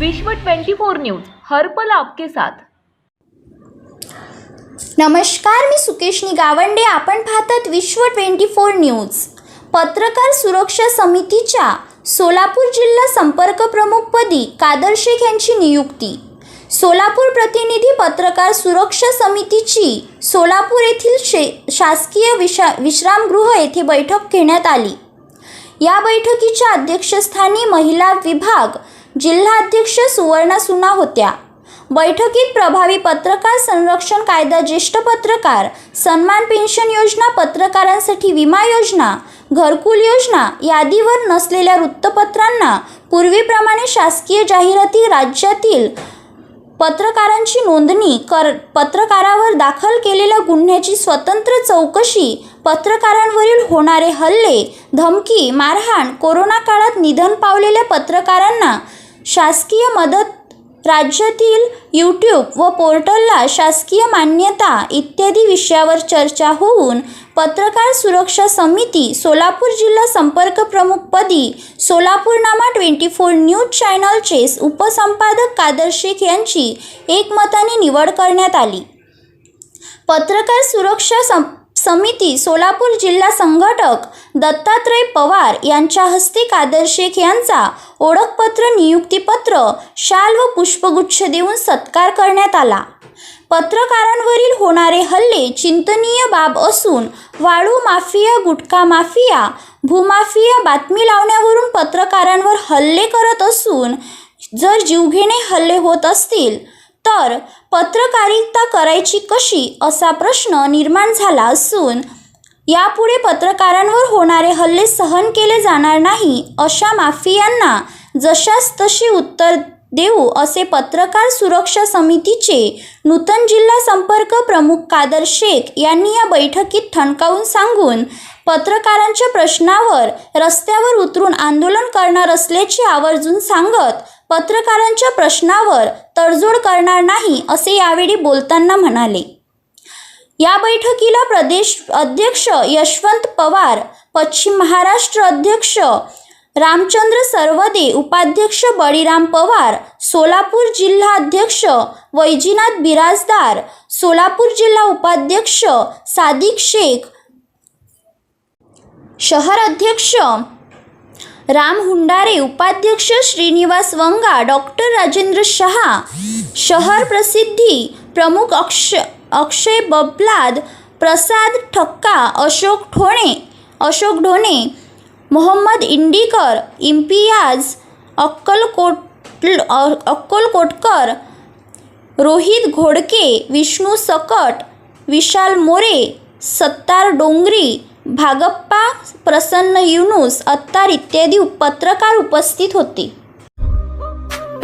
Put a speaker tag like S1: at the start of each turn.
S1: विश्व 24 न्यूज हरपल आपके साथ.
S2: नमस्कार मी सुकेशनी गावंडे आपण पाहतात विश्व ट्वेंटी फोर न्यूज. पत्रकार सुरक्षा समितीच्या सोलापूर जिल्हा संपर्क प्रमुखपदी कादर शेख यांची नियुक्ती. सोलापूर प्रतिनिधी पत्रकार सुरक्षा समितीची सोलापूर येथील शे शासकीय विशा विश्रामगृह येथे बैठक घेण्यात आली. या बैठकीच्या अध्यक्षस्थानी महिला विभाग जिल्हाध्यक्ष सुवर्णा सुना होत्या. बैठकीत प्रभावी पत्रकार संरक्षण कायदा ज्येष्ठ पत्रकार सन्मान पेन्शन योजना पत्रकारांसाठी विमा योजना घरकुल योजना यादीवर नसलेल्या वृत्तपत्रांना पूर्वीप्रमाणे शासकीय जाहिराती राज्यातील पत्रकारांची नोंदणी कर पत्रकारावर दाखल केलेल्या गुन्ह्याची स्वतंत्र चौकशी पत्रकारांवरील होणारे हल्ले धमकी मारहाण कोरोना काळात निधन पावलेल्या पत्रकारांना शासकीय मदत राज्यातील यूट्यूब व पोर्टलला शासकीय मान्यता इत्यादी विषयावर चर्चा होऊन पत्रकार सुरक्षा समिती सोलापूर जिल्हा संपर्क प्रमुखपदी सोलापूरनामा ट्वेंटी फोर न्यूज चॅनलचे उपसंपादक कादर शेख यांची एकमताने निवड करण्यात आली. पत्रकार सुरक्षा सम समिती सोलापूर जिल्हा संघटक दत्तात्रय पवार यांच्या हस्ते कादर शेख यांचा ओळखपत्र नियुक्तीपत्र शाल व पुष्पगुच्छ देऊन सत्कार करण्यात आला. पत्रकारांवरील होणारे हल्ले चिंतनीय बाब असून वाळू माफिया गुटखा माफिया भूमाफिया बातमी लावण्यावरून पत्रकारांवर हल्ले करत असून जर जीवघेणे हल्ले होत असतील तर पत्रकारिता करायची कशी असा प्रश्न निर्माण झाला असून यापुढे पत्रकारांवर होणारे हल्ले सहन केले जाणार नाही अशा माफियांना जशास तशी उत्तर देऊ असे पत्रकार सुरक्षा समितीचे नूतन जिल्हा संपर्क प्रमुख कादर शेख यांनी या बैठकीत ठणकावून सांगून पत्रकारांच्या प्रश्नावर रस्त्यावर उतरून आंदोलन करणार असल्याचे आवर्जून सांगत पत्रकारांच्या प्रश्नावर तडजोड करणार नाही असे यावेळी बोलताना म्हणाले. या बैठकीला प्रदेश अध्यक्ष यशवंत पवार, पश्चिम महाराष्ट्र अध्यक्ष रामचंद्र सरवदे, उपाध्यक्ष बळीराम पवार, सोलापूर जिल्हा अध्यक्ष वैजीनाथ बिराजदार, सोलापूर जिल्हा उपाध्यक्ष सादिक शेख, शहर अध्यक्ष राम हुंडारे, उपाध्यक्ष श्रीनिवास वंगा, डॉक्टर राजेंद्र शहा, शहर प्रसिद्धी प्रमुख अक्ष अक्षय बबलाद प्रसाद ठक्का अशोक ठोणे अशोक ढोणे मोहम्मद इंडीकर इम्पियाज अक्कलकोट अक्कलकोटकर रोहित घोडके विष्णू सकट विशाल मोरे सत्तार डोंगरी भागप्पा प्रसन्न युनुस अत्तार इत्यादी पत्रकार उपस्थित होते.